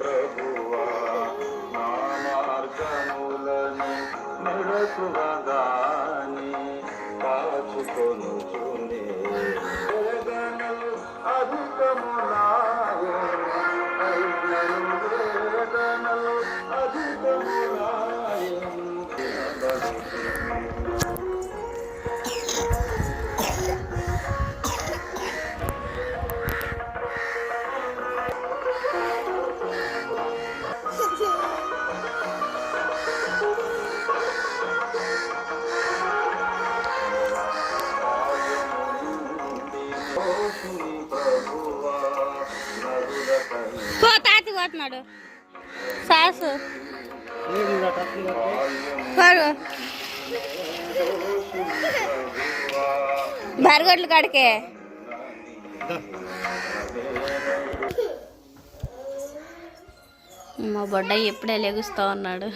ప్రభువా నా మార్గములను నడకువగాని కాచుకొనుచునే వేదనలు మాట్లాడుతున్నాడు సాస్. సాసు బరగొడ్లు కాడికే. మా బొడ్డ ఎప్పుడే లెగుస్తూ ఉన్నాడు.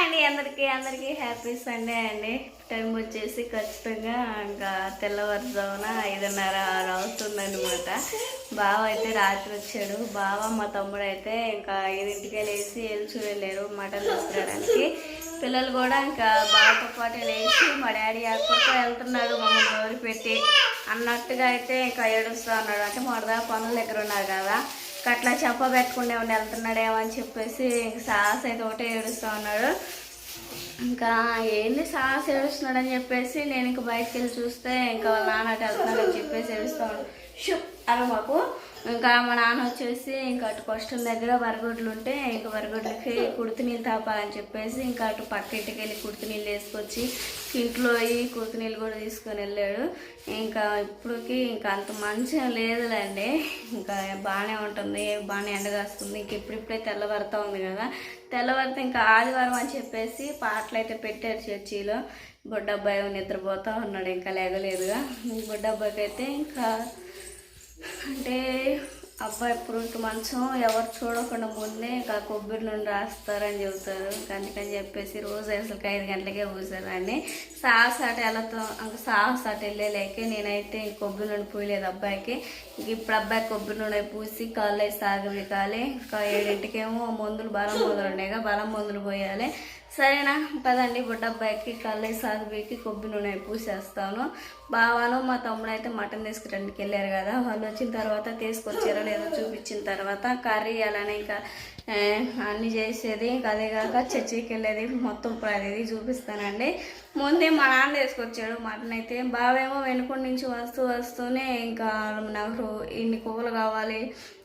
హాయ్ అండి అందరికీ అందరికీ హ్యాపీ సండే అండి. టైం వచ్చేసి ఖచ్చితంగా ఇంకా తెల్లవారుజామున ఐదున్నర ఆరు అవుతుందనమాట బావ అయితే రాత్రి వచ్చాడు. బావ మా తమ్ముడు అయితే ఇంకా ఐదింటికే లేచి వెళ్ళి వెళ్ళారు మటన్ తీసుకురావడానికి. పిల్లలు కూడా ఇంకా బావతో పాటు లేచి మా డాడీ అక్కడితో వెళ్తున్నాడు మమ్మల్ని నోరు పెట్టి అన్నట్టుగా అయితే ఇంకా ఏడుస్తూ ఉన్నాడు. అంటే మొదట పనులు దగ్గర ఉన్నారు కదా. అట్లా చెప్ప పెట్టకుండా ఏమైనా వెళ్తున్నాడేమో అని చెప్పేసి ఇంక సాహస్ అయితే ఒకటే ఏడుస్తూ ఉన్నాడు. ఇంకా ఏంది సాహస్ ఏడుస్తున్నాడు అని చెప్పేసి నేను ఇంక బయటకు వెళ్ళి చూస్తే ఇంకా వాళ్ళ నాన్న అటు వెళ్తున్నాడు అని చెప్పేసి ఏడుస్తాడు షూ అలా మాకు ఇంకా మా నాన్న వచ్చేసి ఇంకా అటు కష్టం దగ్గర వరగొడ్లు ఉంటే ఇంకా వరగొడ్లకి కుడితి నీళ్ళు తాపాలని చెప్పేసి ఇంకా అటు పక్క ఇంటికి వెళ్ళి కుడితి నీళ్ళు వేసుకొచ్చి ఇంట్లో అయ్యి కుడితి నీళ్ళు కూడా తీసుకొని వెళ్ళాడు. ఇంకా ఇప్పటికి ఇంకా అంత మంచిగా లేదులేండి. ఇంకా బాగానే ఉంటుంది బాగానే ఎండగాస్తుంది ఇంక ఇప్పుడిప్పుడే తెల్లవారుతూ ఉంది కదా. తెల్లవారితే ఇంకా ఆదివారం అని చెప్పేసి పాటలు అయితే పెట్టారు చర్చిలో. బుడ్డబ్బాయి నిద్రపోతూ ఉన్నాడు ఇంకా లేగలేదుగా. బుడ్డబ్బాయికి అయితే ఇంకా అంటే అబ్బాయి ఇప్పుడు మంచం ఎవరు చూడకుండా ముందే ఇంకా కొబ్బరి నుండి రాస్తారని చెబుతారు. అందుకని చెప్పేసి రోజు అసలు ఐదు గంటలకే పూసారండి సాహస అటు వెళ్ళతో ఇంకా సాహస అటు వెళ్ళలేకే నేనైతే ఇంక కొబ్బరి నుండి పూయలేదు అబ్బాయికి. ఇంక ఇప్పుడు అబ్బాయి కొబ్బరి నుండి పూసి కాళ్ళు వేసి సాగవికాలి ఇంకా ఏడింటికేమో మందులు బలం మందులు ఉన్నాయిగా బలం మందులు పోయాలి. సరేనా? పదండి బుడ్డబ్బాయికి కళ్ళై సాగుబీకి కొబ్బరి నూనె పూసేస్తాను. బావాను మా తమ్ముడు అయితే మటన్ తీసుకురండికి వెళ్ళారు కదా. వాళ్ళు వచ్చిన తర్వాత తీసుకొచ్చారో లేదో చూపించిన తర్వాత కర్రీ అలానే ఇంకా అన్నీ చేసేది. ఇంకా అదే కాక చర్చికి వెళ్ళేది మొత్తం ప్రతిదీ చూపిస్తానండి. ముందే మా నాన్న తీసుకొచ్చాడు మటన్ అయితే. బావేమో వెనుక నుంచి వస్తూ వస్తూనే ఇంకా నాకు ఇన్ని కొవ్వులు కావాలి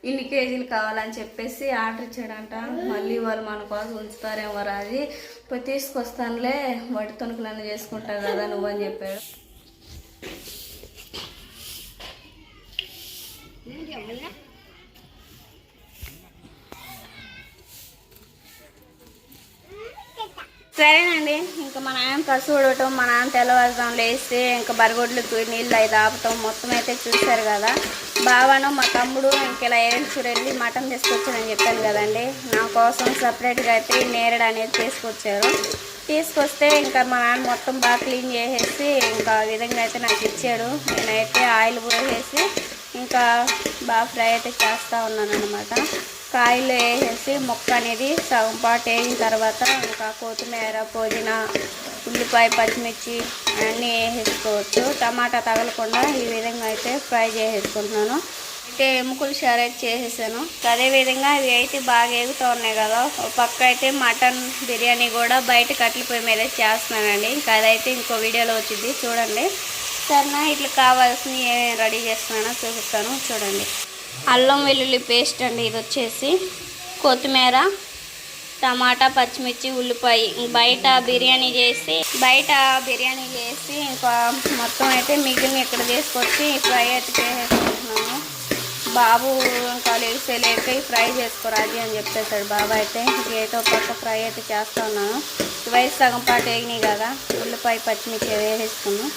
ఇన్ని కేజీలు కావాలని చెప్పేసి ఆర్డర్ ఇచ్చాడంట. మళ్ళీ వాళ్ళు మన కోసం ఉంచుతారేమో రాజీ. పోయి తీసుకొస్తానులే వాటి తొనుకులన్నీ చేసుకుంటా కదా నువ్వు అని చెప్పాడు. సరేనండి. ఇంకా మా నాన్న కసు ఉడవటం మా నాన్న తెల్లవారుజాం లేస్తే ఇంకా బరగొడ్లు నీళ్ళు అవి దాపటం మొత్తం అయితే చూశారు కదా. బావను మా తమ్ముడు ఇంక ఇలా ఏరెంచూరు వెళ్ళి మటన్ తీసుకొచ్చారని చెప్పాను కదండి. నా కోసం సపరేట్గా అయితే నేరడు అనేది తీసుకొచ్చారు. తీసుకొస్తే ఇంకా మా నాన్న మొత్తం బాగా క్లీన్ చేసేసి ఇంకా విధంగా అయితే నాకు ఇచ్చాడు. నేనైతే ఆయిల్ పోసేసి ఇంకా బాగా ఫ్రై అయితే చేస్తూ ఉన్నాను అనమాట కాయలు వేసేసి మొక్క అనేది సగం పాటు వేసిన తర్వాత ఇంకా కొత్తిమీర పుదీనా ఉల్లిపాయ పచ్చిమిర్చి అన్నీ వేసేసుకోవచ్చు. టమాటా తగలకుండా ఈ విధంగా అయితే ఫ్రై చేసేసుకుంటున్నాను. అయితే ఎముకలు షరేట్ చేసేసాను. అదే విధంగా ఇవి అయితే బాగా ఎగుతూ ఉన్నాయి కదా. ఒక పక్క అయితే మటన్ బిర్యానీ కూడా బయట కట్టెల పొయ్యి మీద చేస్తున్నానండి. ఇంకా అదైతే ఇంకో వీడియోలో వచ్చింది. చూడండి. సరేనా? ఇట్లా కావాల్సినవి ఏమేమి రెడీ చేస్తున్నానో చూపిస్తాను. చూడండి. అల్లం వెల్లుల్లి పేస్ట్ అండి ఇది వచ్చేసి. కొత్తిమీర టమాటా పచ్చిమిర్చి ఉల్లిపాయ. బయట బిర్యానీ చేసి బయట బిర్యానీ చేసి ఇంకా మొత్తం అయితే మిగిలిన ఇక్కడ తీసుకొచ్చి ఫ్రై అయితే చేసేసుకుంటున్నాము. బాబు ఇంకా లేసే లేక ఫ్రై చేసుకోరాది అని చెప్పేశాడు బాబు అయితే. ఇంకేదో పక్క ఫ్రై అయితే చేస్తా ఉన్నాను. వయసు సగం పాటు వేగినాయి కదా ఉల్లిపాయ పచ్చిమిర్చి వేసేసుకున్నాను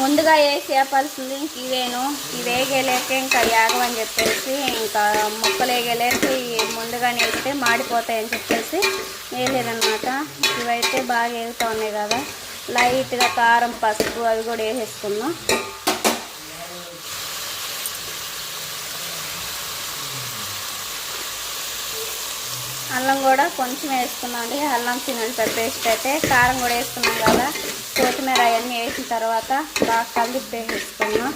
ముందుగా వేసి వేపాల్సింది ఇంక ఇవేను ఇవి వేగలేక ఇంకా యాగమని చెప్పేసి ఇంకా ముక్కలు వేగలేక ఇవి ముందుగా వేస్తే మాడిపోతాయని చెప్పేసి వేయలేదన్నమాట. ఇవైతే బాగా వేగుతూ ఉన్నాయి కదా. లైట్గా కారం పసుపు అవి కూడా వేసేసుకుందాం. అల్లం కూడా కొంచెం వేసుకున్నాం అండి. అల్లం చిన్నపై పేస్ట్ అయితే కారం కూడా వేసుకున్నాం కదా. కొత్తిమీర అవన్నీ వేసిన తర్వాత బాగా కలిపి వేసుకున్నాం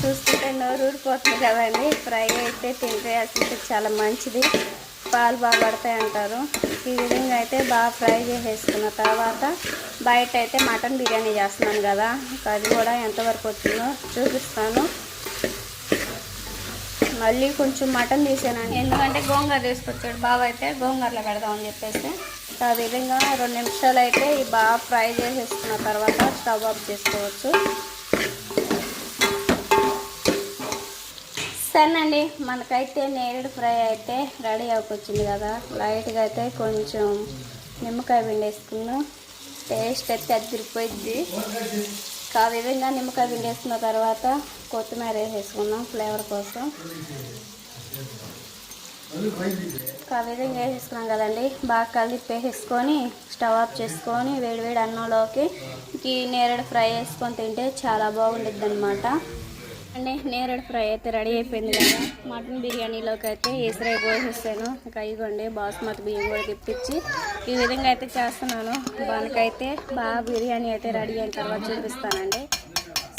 చూస్తుంటే నోరు ఊరిపోతుంది కదండి. ఫ్రై అయితే తింటే అసలు చాలా మంచిది. పాలు బాగా పడతాయి అంటారు. ఈ విధంగా అయితే బాగా ఫ్రై చేసేసుకున్న తర్వాత బయట అయితే మటన్ బిర్యానీ చేస్తున్నాను కదా. అది కూడా ఎంతవరకు వచ్చిందో చూపిస్తాను. మళ్ళీ కొంచెం మటన్ తీసానండి. ఎందుకంటే గోంగూర తీసుకొచ్చాడు బాబు అయితే గోంగూరలో పెడదామని చెప్పేసి. ఆ విధంగా రెండు నిమిషాలు అయితే ఇవి బాగా ఫ్రై చేసేసుకున్న తర్వాత స్టవ్ ఆఫ్ చేసుకోవచ్చు. సరేనండి మనకైతే నేరేడు ఫ్రై అయితే రెడీ అవ్వకొచ్చింది కదా. లైట్గా అయితే కొంచెం నిమ్మకాయ పిండి టేస్ట్ అయితే అదిరిపోయింది ఆ విధంగా నిమ్మకాయ పిండి వేసుకున్న తర్వాత కొత్తిమీర వేసేసుకున్నాం ఫ్లేవర్ కోసం. ఆ విధంగా వేసేసుకున్నాం కదండి. బాగా కలిపి స్టవ్ ఆఫ్ చేసుకొని వేడివేడి అన్నంలోకి ఈ నేరేడు ఫ్రై వేసుకొని తింటే చాలా బాగుంటుంది అనమాట అండి నేరేడు ఫ్రై అయితే రెడీ అయిపోయింది కదా. మటన్ బిర్యానీలోకి అయితే ఈసరే పోసేసాను. ఇంకా ఇదిగోండి బాస్మతి బియ్యం కూడా తిప్పించి ఈ విధంగా అయితే చేస్తున్నాను. మనకైతే బాగా బిర్యానీ అయితే రెడీ అయిన తర్వాత చూపిస్తానండి.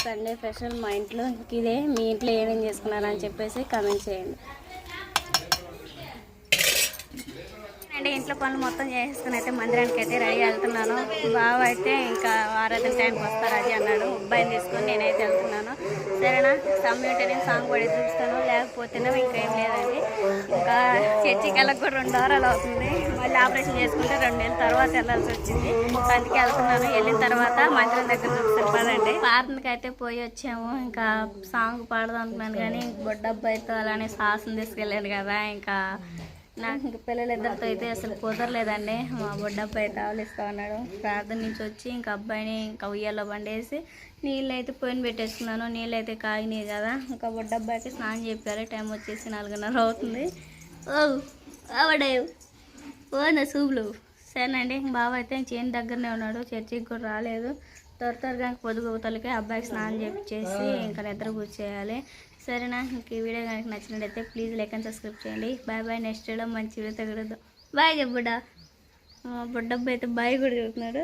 సండే స్పెషల్ మా ఇంట్లో ఇదే మీ ఇంట్లో ఏమేం చేసుకున్నారని చెప్పేసి కమెంట్ చేయండి అండి ఇంట్లో పనులు మొత్తం చేసేసుకుని అయితే మందిరానికి అయితే రెడీ వెళ్తున్నాను. బావ అయితే ఇంకా ఆరాధన టైంకి వస్తారు అది అన్నాడు. అబ్బాయిని తీసుకొని నేనైతే వెళ్తున్నాను. సరేనా? సమయం నేను సాంగ్ పడి చూస్తాను లేకపోతేనే ఇంకేం లేదండి. ఇంకా చర్చికి వెళ్ళకు కూడా రెండు వారాలు అవుతుంది. మళ్ళీ ఆపరేషన్ చేసుకుంటే రెండు నెలల తర్వాత వెళ్ళాల్సి వచ్చింది. అందుకే వెళ్తున్నాను. వెళ్ళిన తర్వాత మందిరం దగ్గర చూపిస్తాను. పదండి. ప్రార్థనకి అయితే పోయి వచ్చాము. ఇంకా సాంగ్ పాడదాం అనుకున్నాను కానీ బొడ్డబ్బాయితో అలానే సాహసం తీసుకెళ్ళాను కదా. ఇంకా నాకు ఇంక పిల్లలిద్దరితో అయితే అసలు కుదరలేదండి. మా బొడ్డబ్బాయి తావలిస్తా ఉన్నాడు. ప్రార్థన నుంచి వచ్చి ఇంకా అబ్బాయిని ఇంకా ఉయ్యాలో పండేసి నీళ్ళు అయితే పోయిన పెట్టేసుకున్నాను. నీళ్ళు అయితే కాగినాయి కదా. ఇంకా బొడ్డబ్బాయికి స్నానం చెప్పారు టైం వచ్చేసి నాలుగున్నర అవుతుంది. ఓ ఆవడే. ఓ నా సూపులు. సరేనండి బావ అయితే చేను దగ్గరనే ఉన్నాడు. చర్చికి కూడా రాలేదు. త్వర త్వరగా పొదుగుతలకి అబ్బాయికి స్నానం చేపించేసి ఇంకా నిద్ర కూర్చేయాలి సరేనా? మీకు ఈ వీడియో కనుక నచ్చినట్టయితే ప్లీజ్ లైక్ అండ్ సబ్స్క్రైబ్ చేయండి. బాయ్ బాయ్ నెక్స్ట్ వీడియో మంచి వీడియో తగ్గదు బాయ్ చెప్పుడా. బుడ్డబ్బాయి అయితే బాయ్ కూడా చెబుతున్నాడు.